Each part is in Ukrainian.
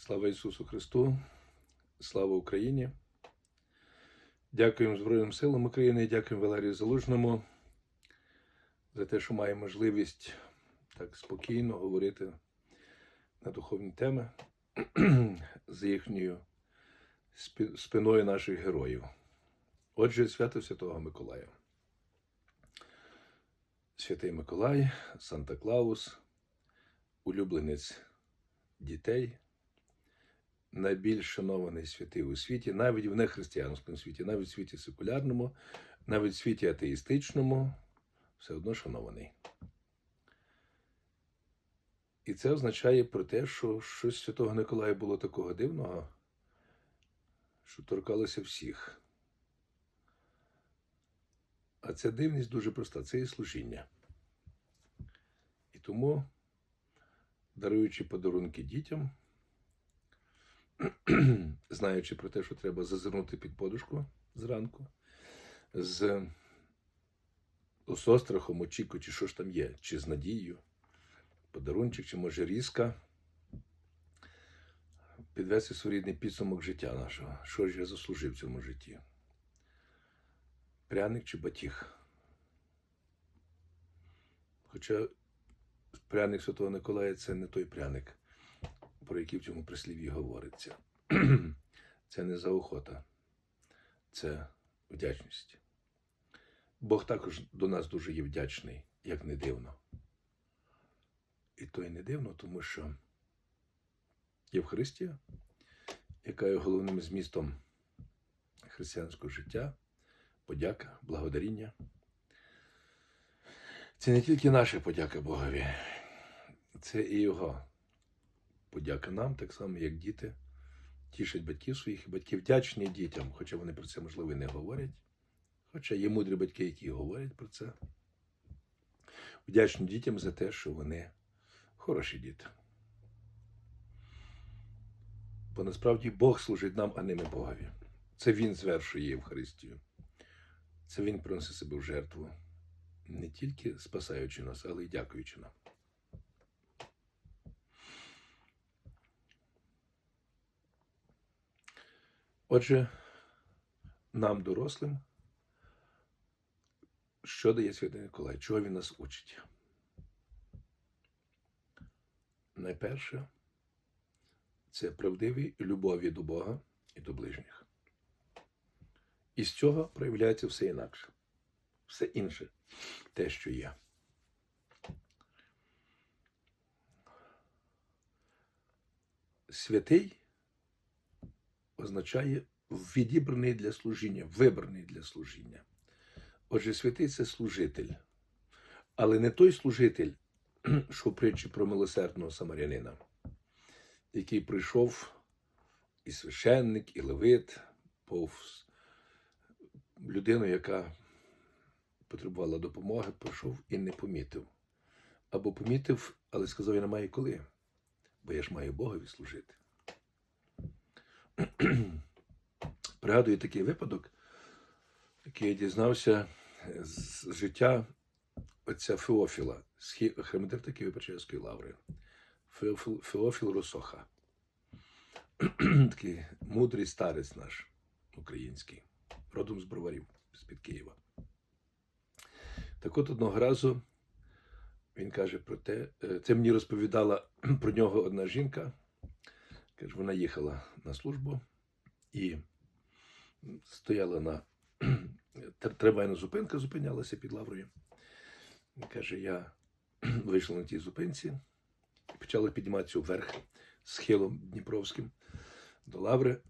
Слава Ісусу Христу, слава Україні. Дякуємо Збройним силам України, дякуємо Валерію Залужному за те, що має можливість так спокійно говорити на духовні теми з їхньою спиною наших героїв. Отже, свято Святого Миколая. Святий Миколай, Санта Клаус, улюбленець дітей, найбільш шанований святий у світі, навіть в нехристиянському світі, навіть в світі секулярному, навіть в світі атеїстичному, все одно шанований. І це означає про те, що щось Святого Николая було такого дивного, що торкалося всіх. А ця дивність дуже проста це і служіння. І тому, даруючи подарунки дітям, знаючи про те, що треба зазирнути під подушку зранку, з, з острахом, очікуючи, що ж там є, чи з надією, подарунчик, чи може різка, підвести своєрідний підсумок життя нашого. Що ж я заслужив в цьому житті? Пряник чи батіг? Хоча пряник Святого Николая це не той пряник, про який в цьому прислів'ї говориться. Це не заохота, це вдячність. Бог також до нас дуже є вдячний, як не дивно. І то й не дивно, тому що Євхаристія, яка є головним змістом християнського життя, подяка, благодаріння. Це не тільки наша подяка Богові, це і Його подяка нам, так само, як діти тішать батьків своїх, і батьки вдячні дітям, хоча вони про це, можливо, і не говорять. Хоча є мудрі батьки, які говорять про це. Вдячні дітям за те, що вони хороші діти. Бо насправді Бог служить нам, а не ми Богові. Це Він звершує Євхаристію. Це Він приносить себе в жертву, не тільки спасаючи нас, але й дякуючи нам. Отже, нам, дорослим, що дає Святий Николай? Чого він нас учить? Найперше, це правдивій любові до Бога і до ближніх. І з цього проявляється все інакше, все інше, те, що є. Святий означає відібраний для служіння, вибраний для служіння. Отже, святий це служитель. Але не той служитель, що в притчі про милосердного самарянина, який прийшов і священник, і левит, повз людину, яка потребувала допомоги, прийшов і не помітив. Або помітив, але сказав, я не маю коли, бо я ж маю Богові служити. Пригадую такий випадок, який я дізнався з життя отця Феофіла, хремедита Києво-Печерської лаври. Феофіл, Феофіл Росоха. Такий мудрий старець наш український, родом з броварів з-під Києва. Так от одного разу він каже про те, е, це мені розповідала про нього одна жінка. Каже, вона їхала на службу і стояла на тр- трамвайна зупинка, зупинялася під лаврою. Каже, я вийшла на тій зупинці і почала підніматися вверх схилом Дніпровським до лаври.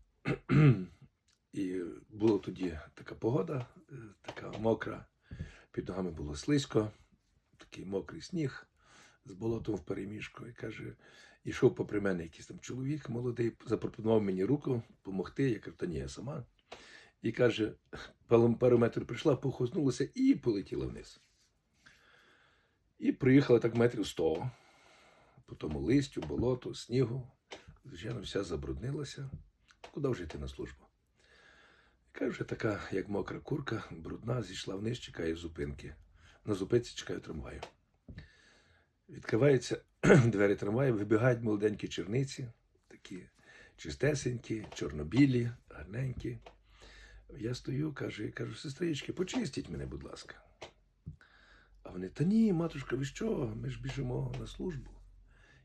І була тоді така погода, е, така мокра, під ногами було слизько, такий мокрий сніг з болотом в переміжку. І каже, ішов попри мене якийсь там чоловік молодий, запропонував мені руку допомогти. Я кажу, та ні, я сама. І каже, пару метрів прийшла, похознулася і полетіла вниз. І проїхала так метрів сто, по тому листю, болоту, снігу. Звичайно, вся забруднилася. Куди вже йти на службу? Яка вже така, як мокра курка, брудна, зійшла вниз, чекає зупинки. На зупинці чекає трамваю. Відкриваються двері трамваю, вибігають молоденькі черниці, такі чистесенькі, чорнобілі, гарненькі. Я стою, каже, і кажу, сестрички, почистіть мене, будь ласка. А вони, та ні, матушка, ви що? Ми ж біжимо на службу.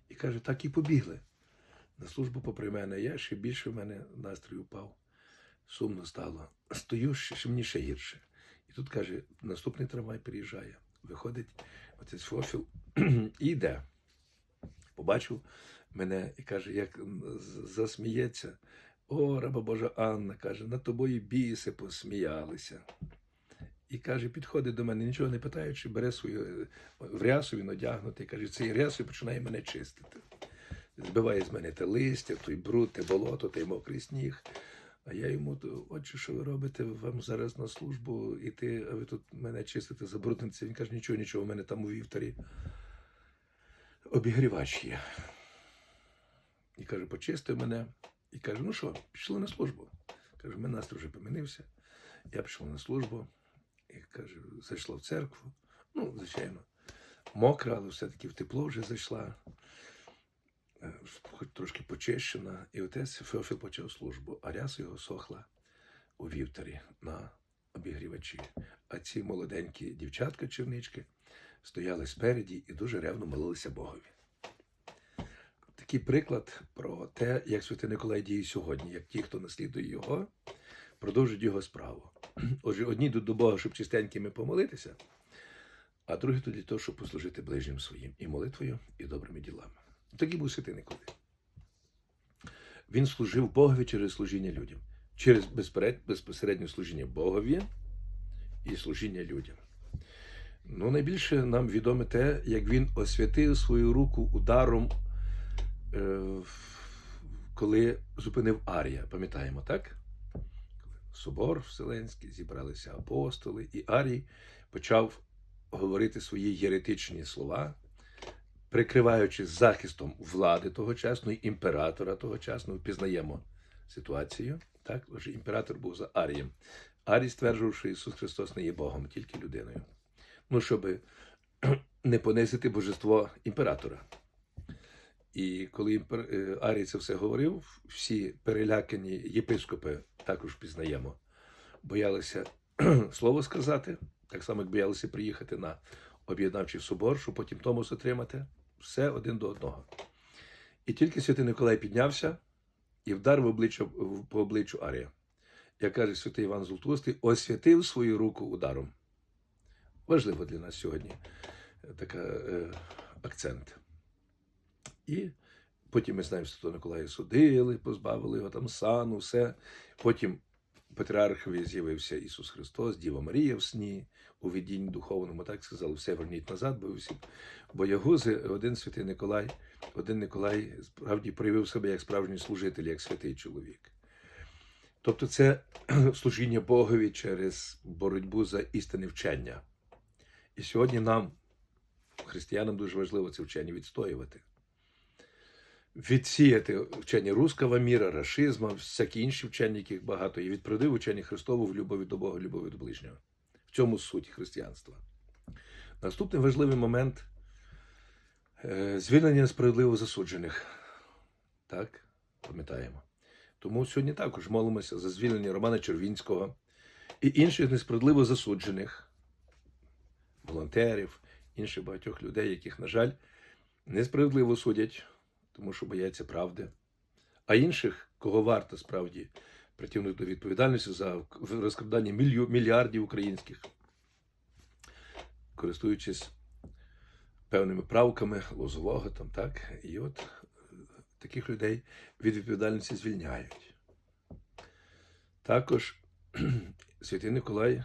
І каже, так і побігли. На службу попри мене, я ще більше в мене настрій упав. Сумно стало. Стою, ще, мені ще гірше. І тут каже, наступний трамвай приїжджає. Виходить отець Фофіл і йде. Побачив мене і каже, як засміється. О, раба Божа Анна, каже, над тобою біси посміялися. І каже, підходить до мене, нічого не питаючи, бере свою в рясу, він одягнутий, каже, цей рясу і починає мене чистити. Збиває з мене те листя, той бруд, те болото, той мокрий сніг. А я йому, отче, що ви робите? Вам зараз на службу іти, а ви тут мене чистите забрудниться. Він каже, нічого, нічого, у мене там у вівторі обігрівач є. І каже, почистив мене. І каже, ну що, пішли на службу. Каже, мене настрій вже помінився. Я пішов на службу і каже, зайшла в церкву. Ну, звичайно, мокра, але все-таки в тепло вже зайшла. Е, Хоч трошки почищена. І отець Феофіл почав службу, а ряса його сохла у вівторі на обігрівачі. А ці молоденькі дівчатка чернички стояли спереді і дуже ревно молилися Богові. Такий приклад про те, як Святий Николай діє сьогодні, як ті, хто наслідує його, продовжують його справу. Отже, одні йдуть до Бога, щоб чистенькими помолитися, а другі тут для того, щоб послужити ближнім своїм і молитвою, і добрими ділами. Такий був Святий Николай. Він служив Богові через служіння людям, через безпосереднє служіння Богові і служіння людям. Ну, найбільше нам відоме те, як він освятив свою руку ударом, е, коли зупинив Арія. Пам'ятаємо, так? Собор Вселенський, зібралися апостоли, і Арій почав говорити свої єретичні слова, прикриваючись захистом влади тогочасної, імператора тогочасного, впізнаємо ситуацію. Так, отже, імператор був за Арієм. Арій стверджував, що Ісус Христос не є Богом, тільки людиною. Ну, щоб не понизити божество імператора. І коли імпер... е, Арій це все говорив, всі перелякані єпископи також пізнаємо, боялися слово сказати, так само як боялися приїхати на об'єднавчий собор, щоб потім Томос отримати. Все один до одного. І тільки святий Николай піднявся і вдар в обличчя, по обличчю Арія. Як каже святий Іван Золотоустий, освятив свою руку ударом. Важливо для нас сьогодні е, така е, акцент. І потім ми знаємо, що Миколая судили, позбавили його там сану, все. Потім патріархові з'явився Ісус Христос, Діва Марія в сні, у видінні духовному, так сказали, все верніть назад, бо всі боягузи, один святий Николай, один Николай справді проявив себе як справжній служитель, як святий чоловік. Тобто це служіння Богові через боротьбу за істинне вчення. І сьогодні нам, християнам, дуже важливо це вчення відстоювати. Відсіяти вчення руского міра, рашизму, всякі інші вчення, яких багато, і відпродив учення Христову в любові до Бога, любові до ближнього. В цьому суть християнства. Наступний важливий момент е, звільнення несправедливо засуджених. Так, пам'ятаємо. Тому сьогодні також молимося за звільнення Романа Червінського і інших несправедливо засуджених волонтерів, інших багатьох людей, яких, на жаль, несправедливо судять, тому що бояться правди, а інших, кого варто справді притягнути до відповідальності за розкрадання мільярдів українських, користуючись певними правками лозового там, так, і от е, таких людей від відповідальності звільняють. Також Святий Николай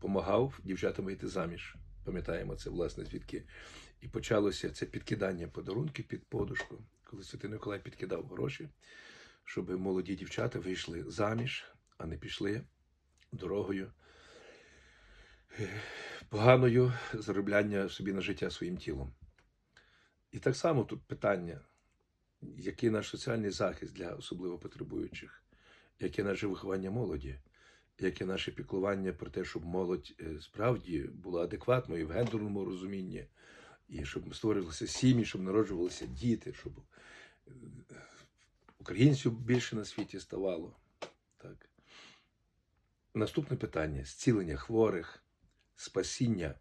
помагав дівчатам вийти заміж. Пам'ятаємо це, власне, звідки і почалося це підкидання подарунків під подушку, коли Святий Николай підкидав гроші, щоб молоді дівчата вийшли заміж, а не пішли дорогою е, поганою заробляння собі на життя своїм тілом. І так само тут питання, який наш соціальний захист для особливо потребуючих, яке наше виховання молоді, яке наше піклування про те, щоб молодь е, справді була адекватною в гендерному розумінні, і щоб створювалися сім'ї, щоб народжувалися діти, щоб е, українців більше на світі ставало. Так. Наступне питання: зцілення хворих, спасіння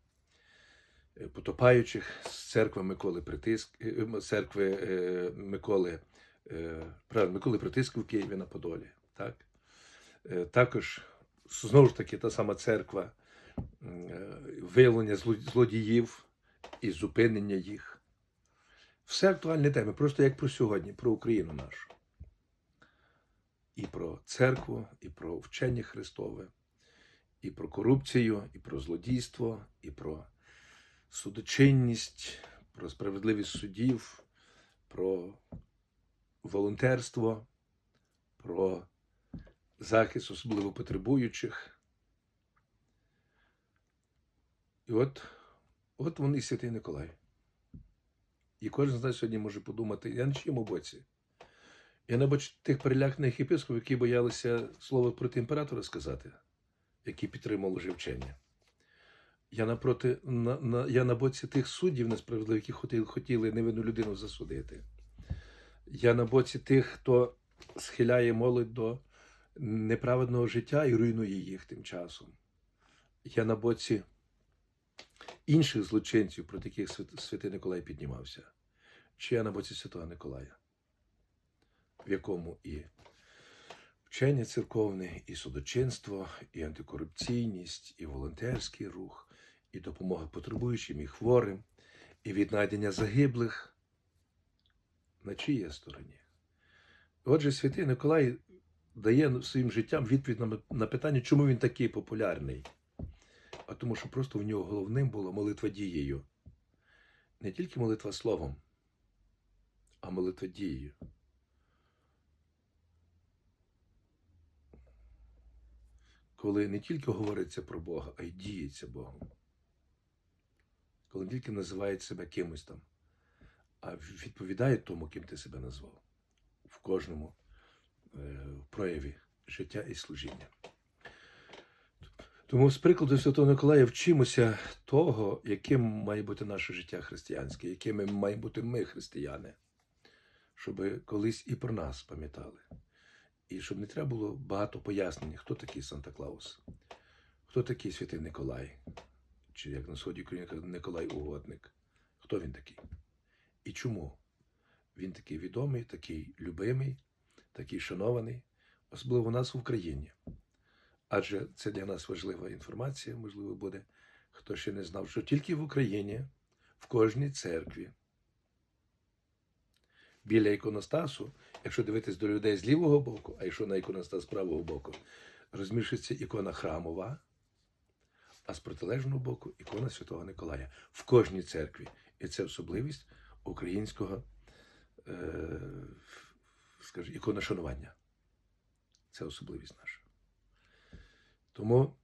е, потопаючих з церкви Миколи Притиск, церкви Миколи, правильно, Миколи Притиску в Києві на Подолі. Так? Також знову ж таки та сама церква е, виявлення злодіїв і зупинення їх. Все актуальні теми, просто як про сьогодні, про Україну нашу. І про церкву, і про вчення Христове, і про корупцію, і про злодійство, і про судочинність, про справедливість судів, про волонтерство, про захист особливо потребуючих. І от, от вони святий Николай. І кожен з нас сьогодні може подумати, я на чиєму боці. Я не бачу тих переляканих єпископів, які боялися слово проти імператора сказати, які підтримували живчення. Я напроти, на, на, я на боці тих суддів несправедливих, які хотіли, хотіли невинну людину засудити. Я на боці тих, хто схиляє молодь до неправедного життя і руйнує їх тим часом. Я на боці інших злочинців, проти яких святий Николай піднімався. Чи я на боці Святого Николая, в якому і вчення церковне, і судочинство, і антикорупційність, і волонтерський рух, і допомога потребуючим, і хворим, і віднайдення загиблих. На я стороні? Отже, святий Николай дає своїм життям відповідь на, питання, чому він такий популярний. А тому, що просто в нього головним була молитва дією. Не тільки молитва словом, а молитва дією. Коли не тільки говориться про Бога, а й діється Богом. Коли не тільки називають себе кимось там, а відповідає тому, ким ти себе назвав в кожному е, прояві життя і служіння. Тому з прикладу Святого Миколая вчимося того, яким має бути наше життя християнське, якими маємо бути ми, християни, щоб колись і про нас пам'ятали. І щоб не треба було багато пояснень, хто такий Санта Клаус, хто такий Святий Николай, чи як на сході України Николай Угодник. Хто він такий? І чому? Він такий відомий, такий любимий, такий шанований, особливо у нас в Україні. Адже це для нас важлива інформація, можливо, буде, хто ще не знав, що тільки в Україні, в кожній церкві, біля іконостасу, якщо дивитись до людей з лівого боку, а якщо на іконостас з правого боку, розміщується ікона храмова, а з протилежного боку ікона Святого Николая в кожній церкві. І це особливість українського е, скажімо, іконошанування. Це особливість наша. Тому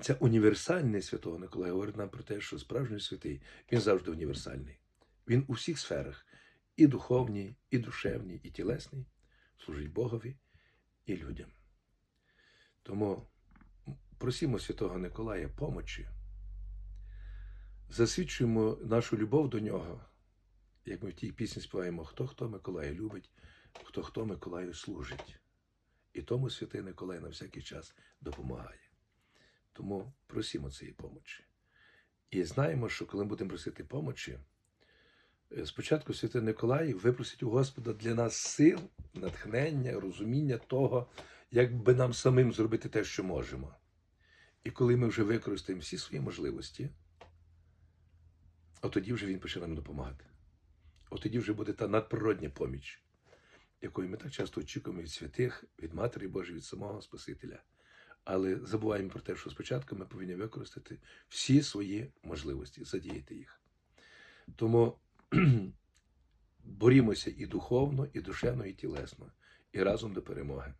ця універсальність Святого Николая говорить нам про те, що справжній святий він завжди універсальний. Він у всіх сферах і духовній, і душевній, і тілесній служить Богові і людям. Тому просимо Святого Николая помочі, засвідчуємо нашу любов до нього, як ми в тій пісні співаємо, хто хто Миколая любить, хто хто Миколаю служить. І тому святий Николай на всякий час допомагає. Тому просимо цієї помочі. І знаємо, що коли ми будемо просити помочі, е, спочатку святий Николай випросить у Господа для нас сил, натхнення, розуміння того, як би нам самим зробити те, що можемо. І коли ми вже використаємо всі свої можливості, от тоді вже він почне нам допомагати. От тоді вже буде та надприродня поміч якої ми так часто очікуємо від святих, від Матері Божої, від самого Спасителя. Але забуваємо про те, що спочатку ми повинні використати всі свої можливості, задіяти їх. Тому борімося і духовно, і душевно, і тілесно, і разом до перемоги.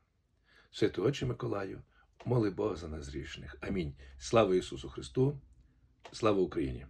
Святий Отче Миколаю, моли Бога за нас грішних. Амінь. Слава Ісусу Христу, слава Україні!